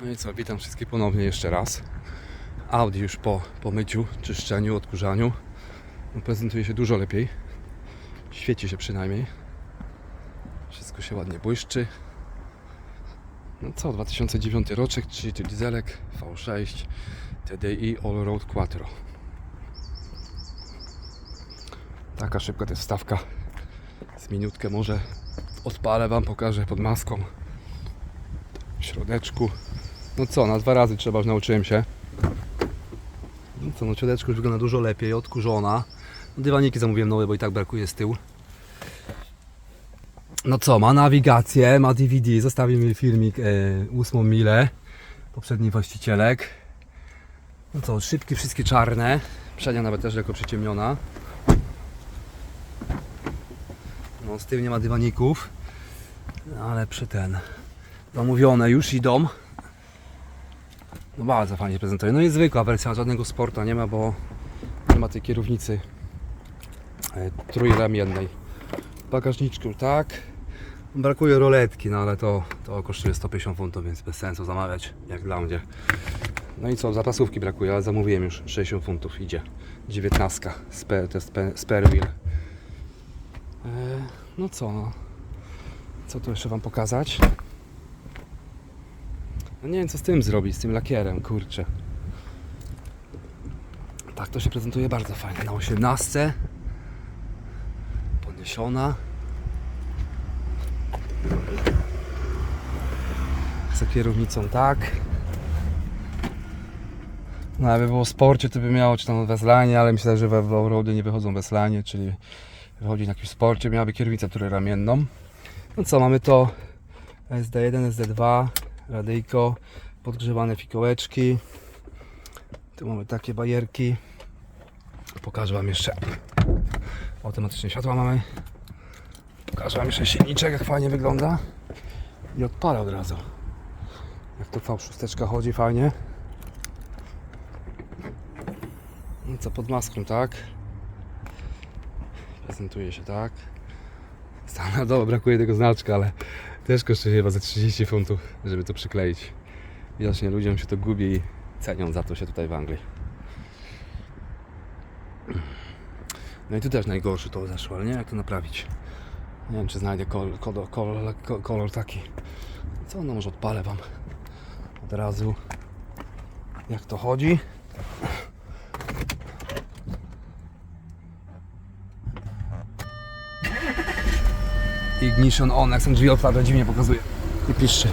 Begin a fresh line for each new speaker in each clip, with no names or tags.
No i co, witam wszystkich ponownie jeszcze raz. Audi już po, po myciu, czyszczeniu, odkurzaniu no, prezentuje się dużo lepiej. Świeci się przynajmniej. Wszystko się ładnie błyszczy. No co, 2009 roczek, 3 dieselek, V6, TDI All Road Quattro. Taka szybka to jest wstawka. Z minutkę może odpalę Wam, pokażę pod maską. W środeczku. No co, na dwa razy trzeba, już nauczyłem się. No co, no środeczku już wygląda dużo lepiej, odkurzona. No, dywaniki zamówiłem nowe, bo i tak brakuje z tyłu. No co, ma nawigację, ma DVD, zostawimy filmik e, ósmą milę poprzednich właścicielek. No co, szybki, wszystkie czarne. Przednia nawet też lekko przyciemniona. No z tyłu nie ma dywaników, ale przy ten zamówione już idą. No bardzo fajnie się prezentuje. No i zwykła wersja, żadnego sporta nie ma, bo nie ma tej kierownicy e, trójramiennej. Bagażniczku tak. Brakuje roletki, no ale to, to kosztuje 150 funtów, więc bez sensu zamawiać, jak dla mnie. No i co, zapasówki brakuje, ale zamówiłem już 60 funtów, idzie. 19, spe, to jest spare. E, no co, no. Co tu jeszcze Wam pokazać? No nie wiem co z tym zrobić, z tym lakierem, kurczę. Tak to się prezentuje bardzo fajnie. Na 18. Podniesiona. Za kierownicą tak. No jakby było w sporcie to by miało czy tam wezlanie, ale myślę, że we Allroady nie wychodzą wezlanie, czyli wychodzi na jakimś sporcie, miałaby kierownicę trójramienną. No co, mamy to SD1, SD2, radyjko, podgrzewane fikołeczki. Tu mamy takie bajerki. Pokażę Wam jeszcze. Automatyczne światła mamy. Pokażę Wam jeszcze silniczek, jak fajnie wygląda. I odpalę od razu. Jak to V6 chodzi fajnie. No co pod maską, tak? Prezentuje się tak. Standardowo brakuje tego znaczka, ale też kosztuje chyba za 30 funtów, żeby to przykleić. Widocznie ludziom się to gubi i cenią za to się tutaj w Anglii. No i tu też najgorszy to zeszło, ale nie jak to naprawić. Nie wiem czy znajdę kolor, kolor taki. Co no może odpalę wam od razu jak to chodzi. Ignition on, jak są drzwi otwarte, dziwnie pokazuje. I piszczy.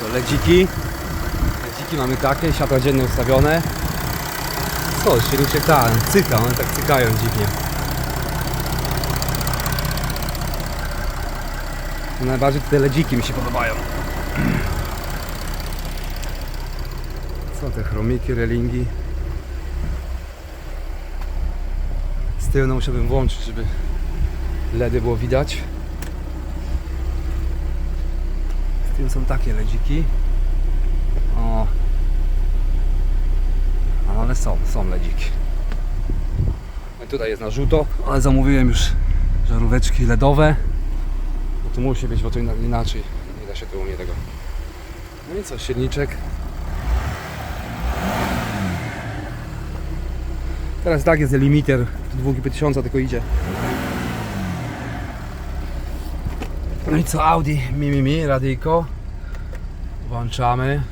Co, ledziki. Ledziki mamy takie, światła dzienne ustawione. Co, silniczek tak, cyka, one tak cykają dziwnie. Najbardziej te ledziki mi się podobają. Co te chromiki, relingi? Z tyłu no musiałbym włączyć, żeby LEDy było widać. Z tyłu są takie ledziki. O. Ale są, są ledziki. No i tutaj jest na żółto, ale zamówiłem już żaróweczki LEDowe. Bo to musi być, bo to ina- inaczej nie da się tu u mnie tego. No i co, silniczek Teraz tak jest limiter, 2,5 tysiąca tylko idzie. No i co Audi, mi mi mi, radyjko. Włączamy.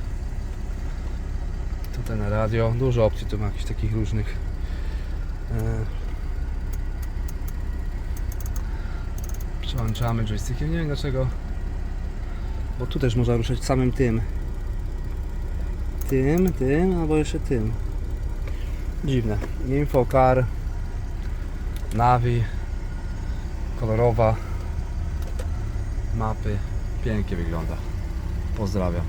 Tutaj na radio, dużo opcji tu ma jakichś takich różnych. E, Przełączamy joystickiem, nie wiem dlaczego. Bo tu też można ruszać samym tym. Tym, tym, albo jeszcze tym. Dziwne. Infocar, Navi, kolorowa, mapy. Pięknie wygląda. Pozdrawiam.